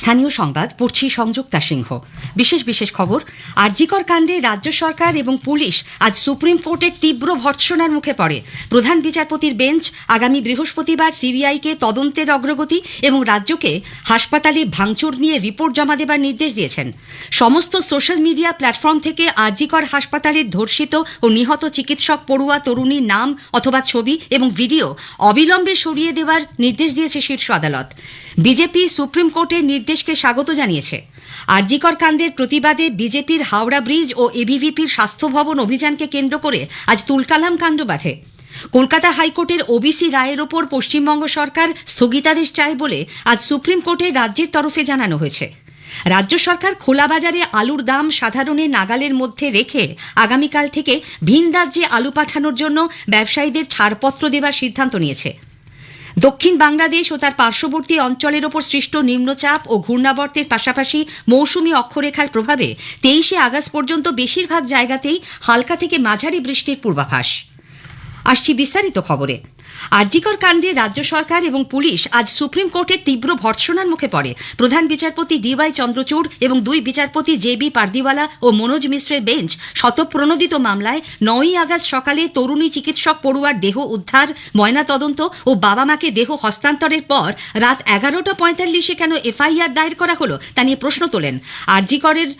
স্থানীয় সংবাদ পড়ছি সংযুক্তা সিংহ। বিশেষ বিশেষ খবর, আরজিকর কাণ্ডে রাজ্য সরকার এবং পুলিশ আজ সুপ্রিম কোর্টের তীব্র ভর্ৎসনার মুখে পড়ে। প্রধান বিচারপতির বেঞ্চ আগামী বৃহস্পতিবার সিবিআইকে তদন্তের অগ্রগতি এবং রাজ্যকে হাসপাতালে ভাঙচুর নিয়ে রিপোর্ট জমা দেবার নির্দেশ দিয়েছেন। সমস্ত সোশ্যাল মিডিয়া প্ল্যাটফর্ম থেকে আরজিকর হাসপাতালের ধর্ষিত ও নিহত চিকিৎসক পড়ুয়া তরুণীর নাম অথবা ছবি এবং ভিডিও অবিলম্বে সরিয়ে দেওয়ার নির্দেশ দিয়েছে শীর্ষ আদালত। বিজেপি সুপ্রিম কোর্টের নির্দেশকে স্বাগত জানিয়েছে। আরজিকর কাণ্ডের প্রতিবাদে বিজেপির হাওড়া ব্রিজ ও এবিভিপির স্বাস্থ্য ভবন অভিযানকে কেন্দ্র করে আজ তুলকালাম কাণ্ড বাঁধে। কলকাতা হাইকোর্টের ওবিসি রায়ের ওপর পশ্চিমবঙ্গ সরকার স্থগিতাদেশ চায় বলে আজ সুপ্রিম কোর্টে রাজ্যের তরফে জানানো হয়েছে। রাজ্য সরকার খোলা বাজারে আলুর দাম সাধারণের নাগালের মধ্যে রেখে আগামীকাল থেকে ভিন রাজ্যে আলু পাঠানোর জন্য ব্যবসায়ীদের ছাড়পত্র দেবার সিদ্ধান্ত নিয়েছে। দক্ষিণ বাংলাদেশ ও তার পার্শ্ববর্তী অঞ্চলের ওপর সৃষ্ট নিম্নচাপ ও ঘূর্ণাবর্তের পাশাপাশি মৌসুমী অক্ষরেখার প্রভাবে তেইশে আগস্ট পর্যন্ত বেশিরভাগ জায়গাতেই হালকা থেকে মাঝারি বৃষ্টির পূর্বাভাস। আসছি বিস্তারিত খবরে। আরজিকর কাণ্ডে রাজ্য সরকার এবং পুলিশ আজ সুপ্রিম কোর্টের তীব্র ভর্ৎসনার মুখে পড়ে। প্রধান বিচারপতি ডিওয়াই চন্দ্রচূড় এবং দুই বিচারপতি জে বি পার্দিওয়ালা ও মনোজ মিশ্রের বেঞ্চ শতপ্রণোদিত মামলায় নয়ই আগস্ট সকালে তরুণী চিকিৎসক পড়ুয়ার দেহ উদ্ধার, ময়নাতদন্ত ও বাবা মাকে দেহ হস্তান্তরের পর রাত এগারোটা পঁয়তাল্লিশে কেন এফআইআর দায়ের করা হলো তা নিয়ে প্রশ্ন তোলেন। আরজিকরের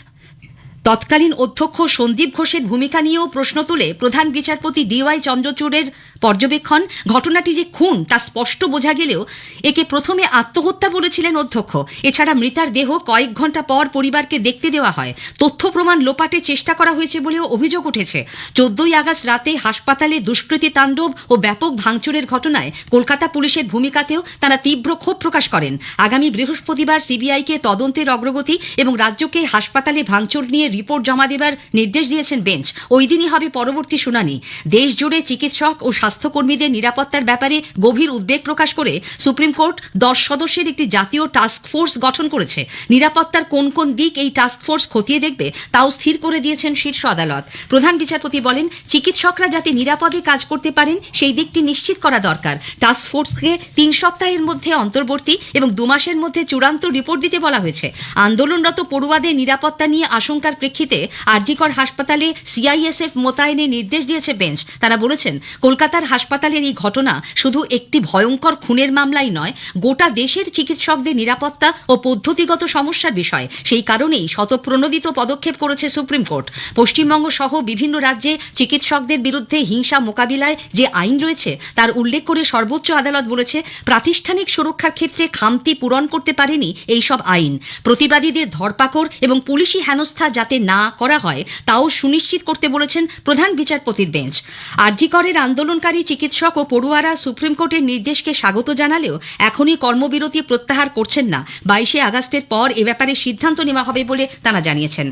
তৎকালীন অধ্যক্ষ সন্দীপ ঘোষের ভূমিকা নিয়েও প্রশ্ন তুলে প্রধান বিচারপতি ডিওয়াই চন্দ্রচূড়ের পর্যবেক্ষণ। ঘটনাটি যে খুন, তা স্পষ্ট বোঝা গেলেও একে প্রথমে আত্মহত্যা বলেছিলেন অধ্যক্ষ। এছাড়া মৃতার দেহ কয়েক ঘণ্টা পর পরিবারকে দেখতে দেওয়া হয়। তথ্য প্রমাণ লোপাটে চেষ্টা করা হয়েছে বলেও অভিযোগ উঠেছে। চোদ্দই আগস্ট রাতে হাসপাতালে দুষ্কৃতী তাণ্ডব ও ব্যাপক ভাঙচুরের ঘটনায় কলকাতা পুলিশের ভূমিকাতেও তারা তীব্র ক্ষোভ প্রকাশ করেন। আগামী বৃহস্পতিবার সিবিআইকে তদন্তের অগ্রগতি এবং রাজ্যকে হাসপাতালে ভাঙচুর নিয়ে রিপোর্ট জমা দেবার নির্দেশ দিয়েছেন বেঞ্চ। ওই দিনই হবে পরবর্তী শুনানি। দেশ জুড়ে চিকিৎসক ও স্বাস্থ্যকর্মীদের নিরাপত্তার ব্যাপারে গভীর উদ্বেগ প্রকাশ করে সুপ্রিম কোর্ট দশ সদস্যের একটি জাতীয় টাস্ক ফোর্স গঠন করেছে। নিরাপত্তার কোন কোন দিক এই টাস্ক ফোর্স খতিয়ে দেখবে তাও স্থির করে দিয়েছেন শীর্ষ আদালত। প্রধান বিচারপতি বলেন, চিকিৎসকরা যাতে নিরাপদে কাজ করতে পারেন, সেই দিকটি নিশ্চিত করা দরকার। টাস্ক ফোর্সকে তিন সপ্তাহের মধ্যে অন্তর্বর্তী এবং দু মাসের মধ্যে চূড়ান্ত রিপোর্ট দিতে বলা হয়েছে। আন্দোলনরত পড়ুয়াদের নিরাপত্তা নিয়ে আশঙ্কার প্রেক্ষিতে আরজিকর হাসপাতালে সিআইএসএফ মোতায়েনের নির্দেশ দিয়েছে বেঞ্চ। তারা বলেছেন, কলকাতার হাসপাতালের এই ঘটনা শুধু একটি ভয়ঙ্কর খুনের মামলাই নয়, গোটা দেশের চিকিৎসকদের নিরাপত্তা ও পদ্ধতিগত সমস্যার বিষয়। সেই কারণেই শতপ্রণোদিত পদক্ষেপ করেছে সুপ্রিম কোর্ট। পশ্চিমবঙ্গ সহ বিভিন্ন রাজ্যে চিকিৎসকদের বিরুদ্ধে হিংসা মোকাবিলায় যে আইন রয়েছে, তার উল্লেখ করে সর্বোচ্চ আদালত বলেছে, প্রাতিষ্ঠানিক সুরক্ষার ক্ষেত্রে খামতি পূরণ করতে পারেনি এই সব আইন। প্রতিবাদীদের ধরপাকড় এবং পুলিশি হেনস্থা যাতে না করা হয়, তাও সুনিশ্চিত করতে বলেছেন প্রধান বিচারপতির বেঞ্চ। আরজিকরের আন্দোলনকারী চিকিৎসক ও পড়ুয়ারা সুপ্রিম কোর্টের নির্দেশকে স্বাগত জানালেও এখনই কর্মবিরতি প্রত্যাহার করছেন না। বাইশে আগস্টের পর এ ব্যাপারে সিদ্ধান্ত নেওয়া হবে বলে তারা জানিয়েছেন।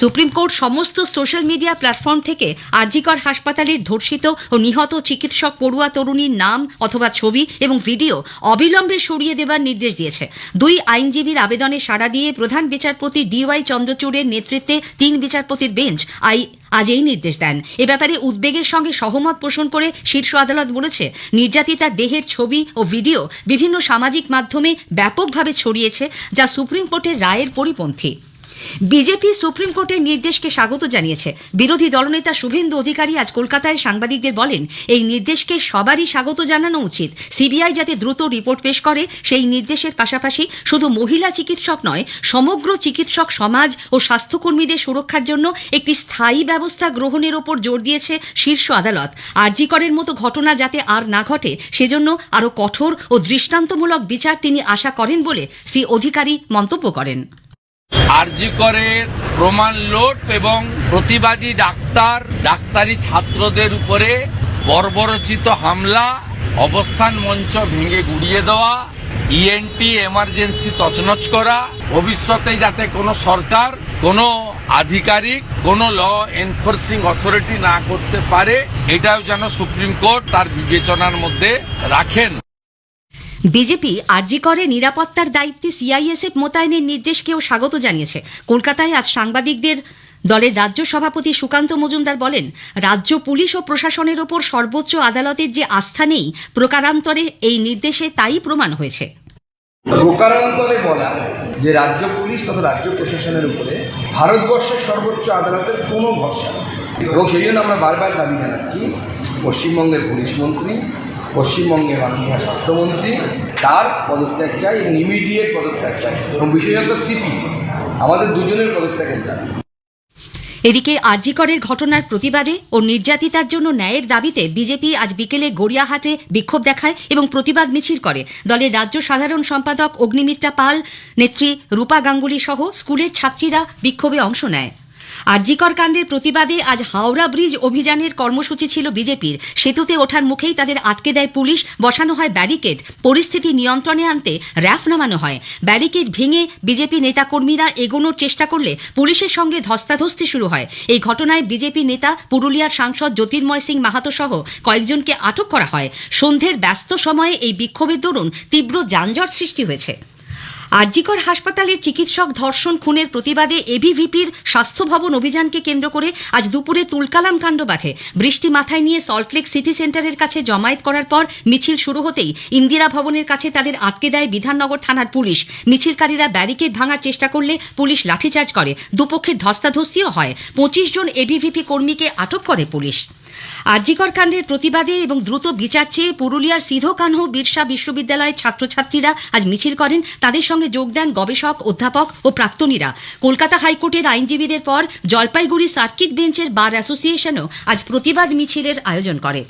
সুপ্রিম কোর্ট সমস্ত সোশ্যাল মিডিয়া প্ল্যাটফর্ম থেকে আরজিকর হাসপাতালের ধর্ষিত ও নিহত চিকিৎসক পড়ুয়া তরুণীর নাম অথবা ছবি এবং ভিডিও অবিলম্বে সরিয়ে দেবার নির্দেশ দিয়েছে। দুই আইনজীবীর আবেদনে সাড়া দিয়ে প্রধান বিচারপতি ডিওয়াই চন্দ্রচূড়ের নেতৃত্বে তিন বিচারপতির বেঞ্চ আই, আজ এই নির্দেশ দেন। এ ব্যাপারে উদ্বেগের সঙ্গে সহমত পোষণ করে শীর্ষ আদালত বলেছে নির্যাতিতার দেহের ছবি ও ভিডিও বিভিন্ন সামাজিক মাধ্যমে ব্যাপকভাবে ছড়িয়েছে, যা সুপ্রিম কোর্টের রায়ের পরিপন্থী। বিজেপি সুপ্রিম কোর্টের নির্দেশকে স্বাগত জানিয়েছে। বিরোধী দলনেতা শুভেন্দু অধিকারী আজ কলকাতায় সাংবাদিকদের বলেন, এই নির্দেশকে সবারই স্বাগত জানানো উচিত। সিবিআই যাতে দ্রুত রিপোর্ট পেশ করে, সেই নির্দেশের পাশাপাশি শুধু মহিলা চিকিৎসক নয়, সমগ্র চিকিৎসক সমাজ ও স্বাস্থ্যকর্মীদের সুরক্ষার জন্য একটি স্থায়ী ব্যবস্থা গ্রহণের ওপর জোর দিয়েছে শীর্ষ আদালত। আরজিকরের মতো ঘটনা যাতে আর না ঘটে, সেজন্য আরও কঠোর ও দৃষ্টান্তমূলক বিচার তিনি আশা করেন বলে শ্রী অধিকারী মন্তব্য করেন। আরজিকরের প্রমাণ লোট এবং প্রতিবাদী ডাক্তার, ডাক্তারি ছাত্রদের উপরে বর্বরচিত হামলা, অবস্থান মঞ্চ ভেঙে গুড়িয়ে দেওয়া ইএনটি এমার্জেন্সি তছনছ করা ভবিষ্যতে যাতে কোনো সরকার, কোনো আধিকারিক, কোনো ল এনফোর্সিং অথরিটি না করতে পারে, এটাও যেন সুপ্রিম কোর্ট তার বিবেচনার মধ্যে রাখেন। বিজেপি আরজি করে নিরাপত্তার দায়িত্বে সিআইএসএফ মোতায়েনের নির্দেশকেও স্বাগত জানিয়েছে। কলকাতায় আজ সাংবাদিকদের দলের রাজ্য সভাপতি সুকান্ত মজুমদার বলেন, রাজ্য পুলিশ ও প্রশাসনের ওপর সর্বোচ্চ আদালতের যে আস্থা নেই, প্রকারান্তরে এই নির্দেশে তাই প্রমাণ হয়েছে। প্রকারান্তরে বলা যে রাজ্য পুলিশ তথা রাজ্য প্রশাসনের উপরে ভারতবর্ষের সর্বোচ্চ আদালতের কোনো ভরসা এবং সেই জন্য আমরা বারবার দাবি জানাচ্ছি, পশ্চিমবঙ্গের পুলিশ মন্ত্রী পশ্চিমবঙ্গের মাননীয় স্বাস্থ্যমন্ত্রী, তার পদত্যাগ চাই এবং ইমিডিয়েট পদত্যাগ চাই এবং বিশেষত সিপি, আমাদের দুজনের পদত্যাগের দাবি এদিকে আরজিকরের ঘটনার প্রতিবাদে ও নির্যাতিতার জন্য ন্যায়ের দাবিতে বিজেপি আজ বিকেলে গড়িয়াহাটে বিক্ষোভ দেখায় এবং প্রতিবাদ মিছিল করে। দলের রাজ্য সাধারণ সম্পাদক অগ্নিমিত্রা পাল, নেত্রী রূপা গাঙ্গুলি সহ স্কুলের ছাত্রীরা বিক্ষোভে অংশ নেয়। আরজিকর কাণ্ডের প্রতিবাদে আজ হাওড়া ব্রিজ অভিযানের কর্মসূচি ছিল বিজেপির। সেতুতে ওঠার মুখেই তাদের আটকে দেয় পুলিশ, বসানো হয় ব্যারিকেড। পরিস্থিতি নিয়ন্ত্রণে আনতে র্যাফ নামানো হয়। ব্যারিকেড ভেঙে বিজেপি নেতাকর্মীরা এগোনোর চেষ্টা করলে পুলিশের সঙ্গে ধস্তাধস্তি শুরু হয়। এই ঘটনায় বিজেপি নেতা, পুরুলিয়ার সাংসদ জ্যোতির্ময় সিং মাহাতো সহ কয়েকজনকে আটক করা হয়। সন্ধ্যের ব্যস্ত সময়ে এই বিক্ষোভের দরুন তীব্র যানজট সৃষ্টি হয়েছে। আরজিকর হাসপাতালের চিকিৎসক ধর্ষণ খুনের প্রতিবাদে এবিভিপির স্বাস্থ্য ভবন অভিযানকে কেন্দ্র করে আজ দুপুরে তুলকালাম কাণ্ড বাঁধে। বৃষ্টি মাথায় নিয়ে সল্টলেক সিটি সেন্টারের কাছে জমায়েত করার পর মিছিল শুরু হতেই ইন্দিরা ভবনের কাছে তাদের আটকে দেয় বিধাননগর থানার পুলিশ। মিছিলকারীরা ব্যারিকেড ভাঙার চেষ্টা করলে পুলিশ লাঠিচার্জ করে। দুপক্ষের ধস্তাধস্তিও হয়। পঁচিশ জন এবিভিপি কর্মীকে আটক করে পুলিশ। আরজিকর কাণ্ডের প্রতিবাদে এবং দ্রুত বিচার চেয়ে পুরুলিয়ার সিধো কানহো বিরসা বিশ্ববিদ্যালয়ের ছাত্রছাত্রীরা আজ মিছিল করেন। তাদের সঙ্গে যোগ দেন গবেষক, অধ্যাপক ও প্রাক্তনীরা। কলকাতা হাইকোর্টের আইনজীবীদের পর জলপাইগুড়ি সার্কিট বেঞ্চের বার অ্যাসোসিয়েশনও আজ প্রতিবাদ মিছিলের আয়োজন করে।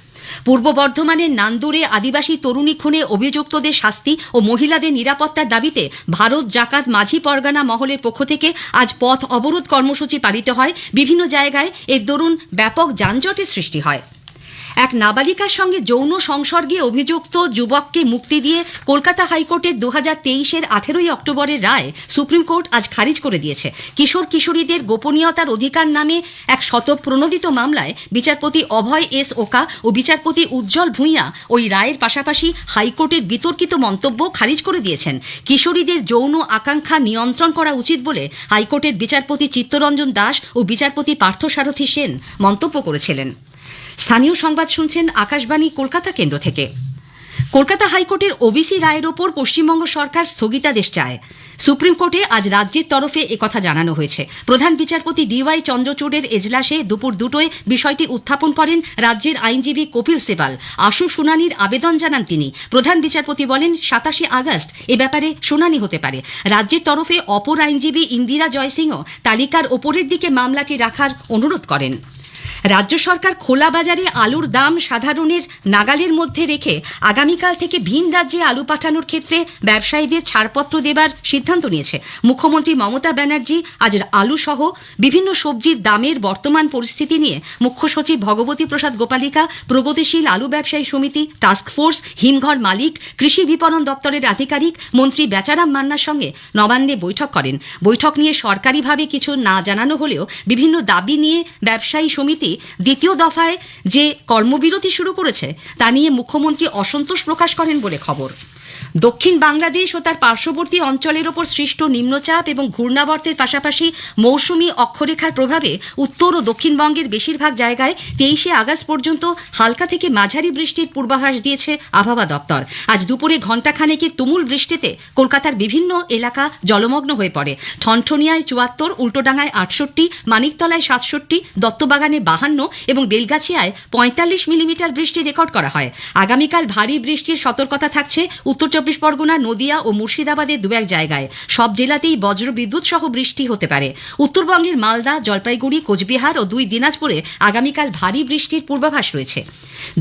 পূর্ব বর্ধমানের নান্দুরে আদিবাসী তরুণী খুনে অভিযুক্তদের শাস্তি ও মহিলাদের নিরাপত্তার দাবিতে ভারত জাকাত মাঝি পরগানা মহলের পক্ষ থেকে আজ পথ অবরোধ কর্মসূচি পালিত হয়। বিভিন্ন জায়গায় এর দরুন ব্যাপক যানজটের সৃষ্টি হয়। এক নাবালিকার সঙ্গে যৌন সংসর্গে অভিযুক্ত যুবককে মুক্তি দিয়ে কলকাতা হাইকোর্টের দু হাজার তেইশের আঠেরোই অক্টোবরের রায় সুপ্রিম কোর্ট আজ খারিজ করে দিয়েছে। কিশোর কিশোরীদের গোপনীয়তার অধিকার নামে এক শতপ্রণোদিত মামলায় বিচারপতি অভয় এস ওকা ও বিচারপতি উজ্জ্বল ভূঁইয়া ওই রায়ের পাশাপাশি হাইকোর্টের বিতর্কিত মন্তব্য খারিজ করে দিয়েছেন। কিশোরীদের যৌন আকাঙ্ক্ষা নিয়ন্ত্রণ করা উচিত বলে হাইকোর্টের বিচারপতি চিত্তরঞ্জন দাস ও বিচারপতি পার্থসারথী সেন মন্তব্য করেছিলেন। স্থানীয় সংবাদ শুনছেন আকাশবাণী কলকাতা কেন্দ্র থেকে। কলকাতা হাইকোর্টের ওবিসি রায়ের ওপর পশ্চিমবঙ্গ সরকার স্থগিতাদেশ চায়। সুপ্রিম কোর্টে আজ রাজ্যের তরফে একথা জানানো হয়েছে। প্রধান বিচারপতি ডিওয়াই চন্দ্রচূড়ের এজলাসে দুপুর দুটোয় বিষয়টি উত্থাপন করেন রাজ্যের আইনজীবী কপিল সেবাল। আশু শুনানির আবেদন জানান তিনি। প্রধান বিচারপতি বলেন, সাতাশে আগস্ট এ ব্যাপারে শুনানি হতে পারে। রাজ্যের তরফে অপর আইনজীবী ইন্দিরা জয়সিংও তালিকার ওপরের দিকে মামলাটি রাখার অনুরোধ করেন। রাজ্য সরকার খোলা বাজারে আলুর দাম সাধারণের নাগালের মধ্যে রেখে আগামীকাল থেকে ভিন রাজ্যে আলু পাঠানোর ক্ষেত্রে ব্যবসায়ীদের ছাড়পত্র দেবার সিদ্ধান্ত নিয়েছে। মুখ্যমন্ত্রী মমতা ব্যানার্জি আজ আলু সহ বিভিন্ন সবজির দামের বর্তমান পরিস্থিতি নিয়ে মুখ্য সচিব ভগবতী প্রসাদ গোপালিকা, প্রগতিশীল আলু ব্যবসায়ী সমিতি টাস্কফোর্স হিমঘর মালিক, কৃষি বিপণন দপ্তরের আধিকারিক, মন্ত্রী বেচারাম মান্নার সঙ্গে নবান্নে বৈঠক করেন। বৈঠক নিয়ে সরকারিভাবে কিছু না জানানো হলেও বিভিন্ন দাবি নিয়ে ব্যবসায়ী সমিতি দ্বিতীয় দফায় যে কর্মবিরতি শুরু করেছে তা নিয়ে মুখ্যমন্ত্রী অসন্তোষ প্রকাশ করেন বলে খবর। দক্ষিণ বাংলাদেশ ও তার পার্শ্ববর্তী অঞ্চলের ওপর সৃষ্ট নিম্নচাপ এবং ঘূর্ণাবর্তের পাশাপাশি মৌসুমী অক্ষরেখার প্রভাবে উত্তর ও দক্ষিণবঙ্গের বেশিরভাগ জায়গায় তেইশে আগস্ট পর্যন্ত হালকা থেকে মাঝারি বৃষ্টির পূর্বাভাস দিয়েছে আবহাওয়া দপ্তর। আজ দুপুরে ঘণ্টাখানেকের তুমুল বৃষ্টিতে কলকাতার বিভিন্ন এলাকা জলমগ্ন হয়ে পড়ে। ঠনঠনিয়ায় চুয়াত্তর উল্টোডাঙায় আটষট্টি, মানিকতলায় সাতষট্টি, দত্তবাগানে বাহান্ন এবং বেলগাছিয়ায় পঁয়তাল্লিশ মিলিমিটার বৃষ্টি রেকর্ড করা হয়। আগামীকাল ভারী বৃষ্টির সতর্কতা থাকছে। উত্তর চব্বিশ পরগনা, নদিয়া ও মুর্শিদাবাদের দু এক জায়গায়। সব জেলাতেই বজ্র বিদ্যুৎ সহ বৃষ্টি হতে পারে। উত্তরবঙ্গের মালদা, জলপাইগুড়ি, কোচবিহার ও দুই দিনাজপুরে আগামীকাল ভারী বৃষ্টির পূর্বাভাস রয়েছে।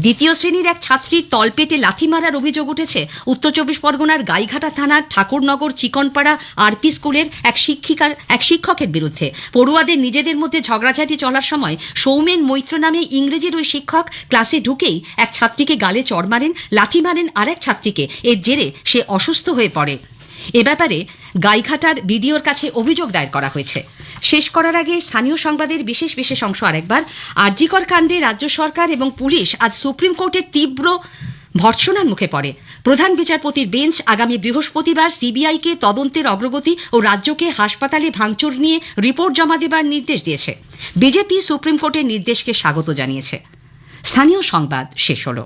দ্বিতীয় শ্রেণির এক ছাত্রীর তলপেটে লাথি মারার অভিযোগ উঠেছে উত্তর চব্বিশ পরগনার গাইঘাটা থানার ঠাকুরনগর চিকনপাড়া আরপি স্কুলের এক শিক্ষিকার, এক শিক্ষকের বিরুদ্ধে। পড়ুয়াদের নিজেদের মধ্যে ঝগড়াঝাটি চলার সময় সৌমেন মৈত্র নামে ইংরেজির ওই শিক্ষক ক্লাসে ঢুকেই এক ছাত্রীকে গালে চড় মারেন, লাথি মারেন আরেক ছাত্রীকে। এর জেরে সে অসুস্থ হয়ে পড়ে। এ ব্যাপারে গাইঘাটার বিডিওর কাছে অভিযোগ দায়ের করা হয়েছে। শেষ করার আগে স্থানীয় সংবাদের বিশেষ বিশেষ অংশ আরেকবার। আরজিকর কাণ্ডে রাজ্য সরকার এবং পুলিশ আজ সুপ্রিম কোর্টের তীব্র ভর্ৎসনার মুখে পড়ে। প্রধান বিচারপতির বেঞ্চ আগামী বৃহস্পতিবার সিবিআইকে তদন্তের অগ্রগতি ও রাজ্যকে হাসপাতালে ভাঙচুর নিয়ে রিপোর্ট জমা দেবার নির্দেশ দিয়েছে। বিজেপি সুপ্রিম কোর্টের নির্দেশকে স্বাগত জানিয়েছে। স্থানীয় সংবাদ শেষ হলো।